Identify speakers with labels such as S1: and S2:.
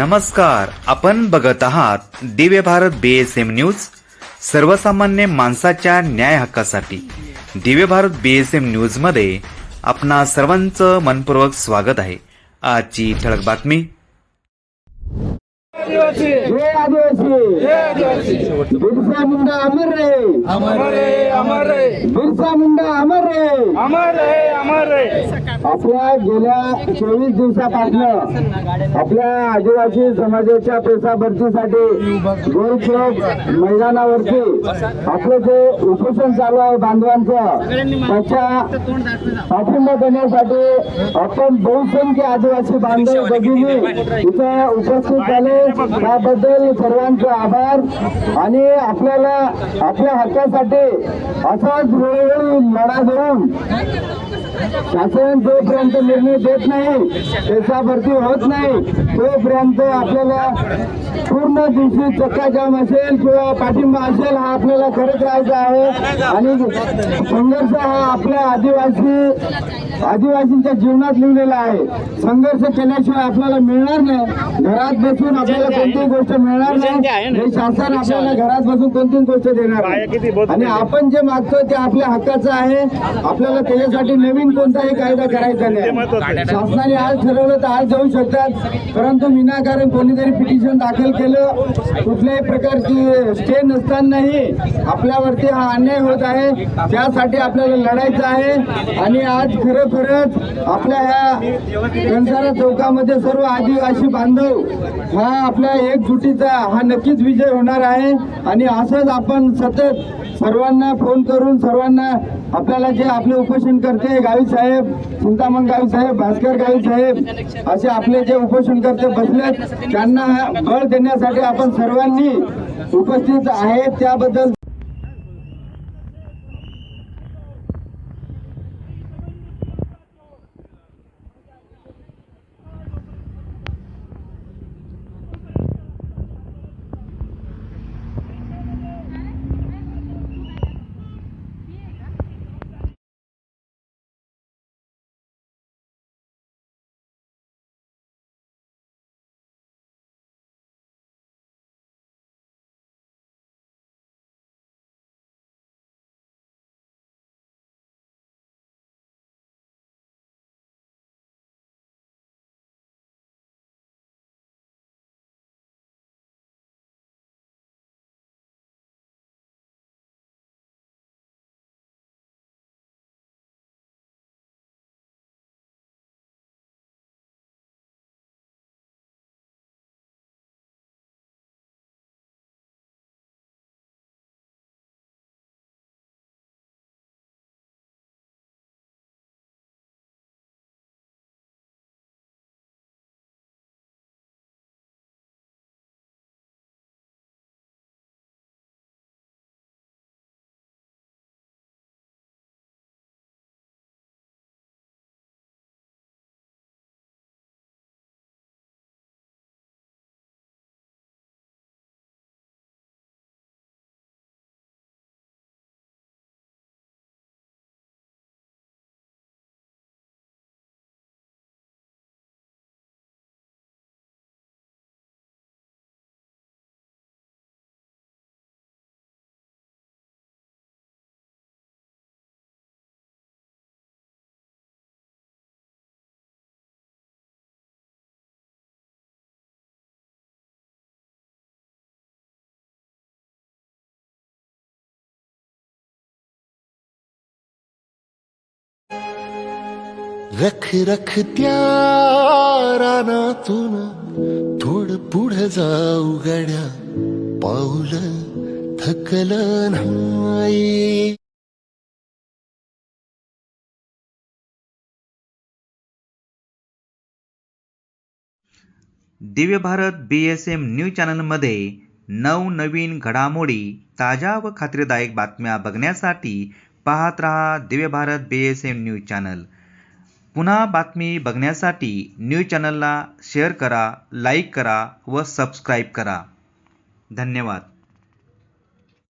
S1: नमस्कार आपण बघत आहात दिव्य भारत बीएसएम न्यूज सर्वसामान्य माणसाच्या न्याय हक्कासाठी. दिव्य भारत बीएसएम न्यूजमध्ये आपणा सर्वांचं मनपूर्वक स्वागत आहे. आजची ठळक बातमी.
S2: आदिवासी.
S3: हे आदिवासी. मुंडा अमर रे.
S2: अमर रे.
S3: बिरसा मुंडा अमर रे.
S2: अमर रे अमर रे.
S3: आपल्या गेल्या चोवीस दिवसापासून आपल्या आदिवासी समाजाच्या पेसा भरतीसाठी गोल चौक मैदानावरती आपलं जे उपोषण चालू आहे बांधवांचं त्याच्या पाठिंबा देण्यासाठी आपण बहुसंख्य आदिवासी बांधव भगिनी इथं उपस्थित झाले. त्याबद्दल सर्वांचे आभार. आणि आपल्याला आपल्या हक्कासाठी அசாத் முறையில் நடைபெறும் शासन जोपर्यंत निर्णय देत नाही त्याचा भरती होत नाही तोपर्यंत आपल्याला पूर्ण दिवशी चक्काजाम असेल किंवा पाठिंबा असेल हा आपल्याला करत राहायचा आहे. आणि संघर्ष हा आपल्या आदिवासी आदिवासींच्या जीवनात लिहिलेला आहे. संघर्ष केल्याशिवाय आपल्याला मिळणार नाही. घरात बसून आपल्याला कोणतीही गोष्ट मिळणार नाही. शासन आपल्याला घरात बसून कोणतीही गोष्ट देणार आणि आपण जे मागतोय ते आपल्या हक्काचं आहे. आपल्याला त्याच्यासाठी नवीन कोणताही कायदा करायचा नाही. शासनाने आज ठरवलं तर आज जाऊ शकतात. परंतु विनाकारण कोणीतरी पिटिशन दाखल केलं. कुठल्याही प्रकारची स्टे नसतानाही आपल्यावरती हा अन्याय होत आहे. त्यासाठी आपल्याला लढायचं आहे. आणि आज खरोखरच आपल्या ह्या कंसारा चौकामध्ये सर्व आदिवासी बांधव हा आपल्या एकजुटीचा हा नक्कीच विजय होणार आहे. आणि असंच आपण सतत सर्वांना फोन करून सर्वांना आपल्याला जे आपले उपोषण करते गावी साहेब चिंतामण गावी साहेब भास्कर गावी साहेब असे आपले जे उपोषण करते बसलेत त्यांना बळ देण्यासाठी आपण सर्वांनी उपस्थित आहेत. त्याबद्दल
S4: रख रख त्या रानातून थोड पुढे जाऊ गड्या. पाऊल थकल नाही.
S1: दिव्य भारत बीएसएम न्यूज चॅनलमध्ये नवनवीन घडामोडी ताज्या व खात्रीदायक बातम्या बघण्यासाठी पाहत रहा Divya Bharat BSM news channel. पुन्हा बातमी बघण्यासाठी न्यूज चॅनलला शेअर करा लाईक करा व सबस्क्राईब करा. धन्यवाद.